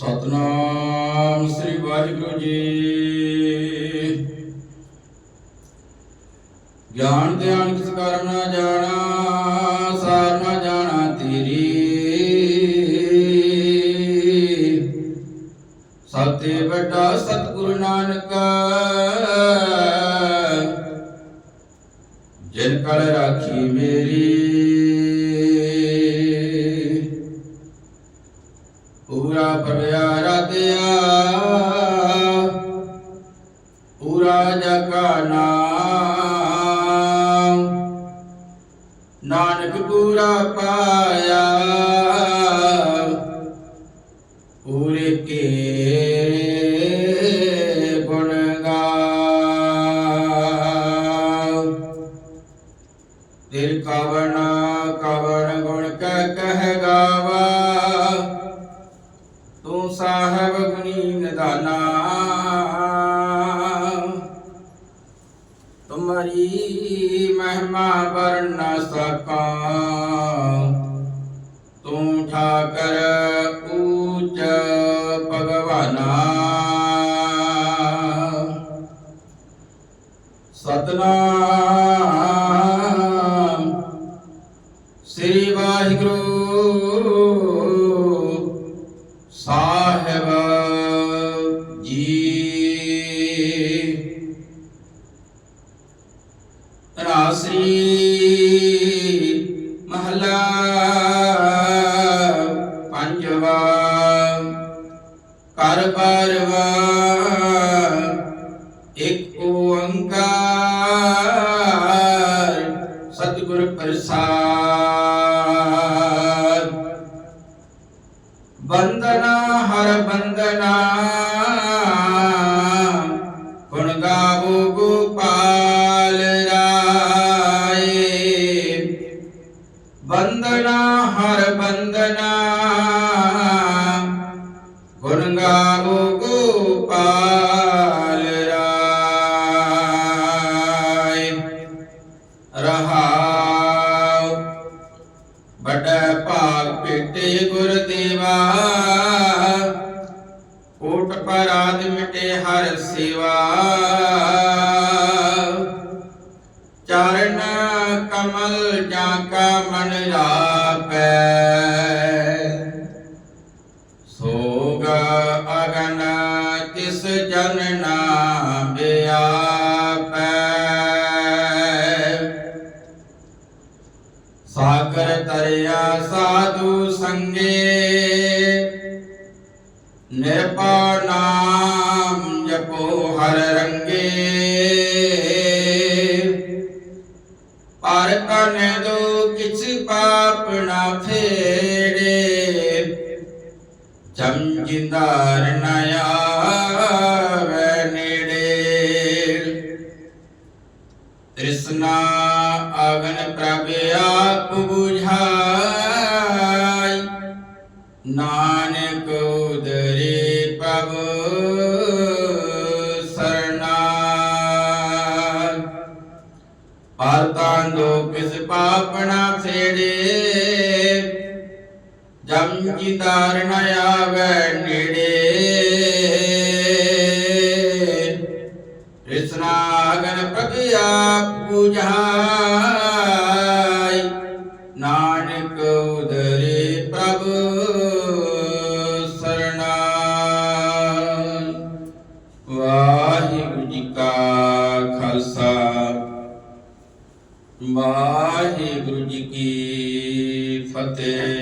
ਸਤਨਾਮ ਸ੍ਰੀ ਵਾਹਿਗੁਰੂ ਜੀ। ਗਿਆਨ, ਧਿਆਨ ਕਿਸ ਕਰਮ ਨਾ ਜਾਣਾ, ਸਾਰ ਨਾ ਜਾਣਾ ਤੇਰੀ। ਸਤੇ ਵੱਡਾ ਸਤਿਗੁਰੂ ਨਾਨਕ, ਜਿਨ ਕਲ ਰਾਖੀ ਮੇਰੀ। ਪੂਰਾ ਰਤਿਆ ਪੂਰਾ ਜਗਾ ਨਾਮ। ਨਾਨਕ ਪੂਰਾ ਪਾਇਆ। ਪੂਰੇ ਕੇ ਗੁਣ ਗਾਓ ਦਿਲ ਕਵਨ ਤੂੰ ਸਾਹਿਬ ਗੁਣੀ ਨਿਦਾਨਾ। ਤੁਮਰੀ ਮਹਿਮਾ ਵਰਨ ਨਾ ਸਕਾਂ। ਤੂੰ ਠਾਕਰ ਊਚ ਭਗਵਾਨਾ। ਸਤਨਾਮ। ਸ੍ਰੀ ਵਾਹਿਗੁਰੂ ਰਾਸਰੀ ਮਹਲਾ ਪੰਜਵਾ ਕਰ ਬਾਰਵਾ ਇੱਕ ਓੰਕਾਰ ਸਤਿਗੁਰ ਪ੍ਰਸਾਦ। ਬੰਦਨਾ ਹਰ ਬੰਦਨਾ ਰਹਾਉ ਵੱਡਾ ਭਾਗ ਭੇਟੇ ਗੁਰ ਦੇਵਾ। ਕੋਟ ਪਰਾਦ ਮਿਟੇ ਹਰ ਸੇਵਾ। ਚਰਨ ਕਮਲ ਜਾਂ ਕਾ ਮਨ ਰਾਪੈ। ਸੋਗ ਅਗਨ ਤਿਸ ਜਨ ਨਾ ਸਾਗਰ ਸਾਧੂ ਸੰਗੇ। ਨਿਰਪਾ ਨਾਮ ਜਪੋ ਹਰ ਰੰਗੇ। ਪਰ ਕਨ ਦੋ ਕਿਛ ਪਾਪ ਨਾ ਫੇੜੇ। ਜਮ ਜਿੰਦਾਰ ਨ ਤ੍ਰਿਸ਼ਨਾ ਅਗਨ ਪ੍ਰਭ ਆਪ 부ਝਾਈ ਨਾਨਕ ਉਦਰੇ ਪ੍ਰਭ ਸਰਨਾ ਪਰ ਤਾਂਦੋ ਕਿਸ ਪਾਪਣਾ ਫੇੜੇ ਜਮ ਜੀ ਤਾਰਨ ਆਵੈ ਨੇੜੇ। ਕ੍ਰਿਸ਼ਨਾਗਨ ਪ੍ਰਭਿਆ ਪੂਜਾਈ ਨਾਨਕ ਉਦਰੇ ਪ੍ਰਭ ਸਰਣਾ ਵਾਹਿਗੁਰੂ ਜੀ ਕਾ ਖਾਲਸਾ। ਵਾਹਿਗੁਰੂ ਜੀ ਕੀ ਫਤਿਹ।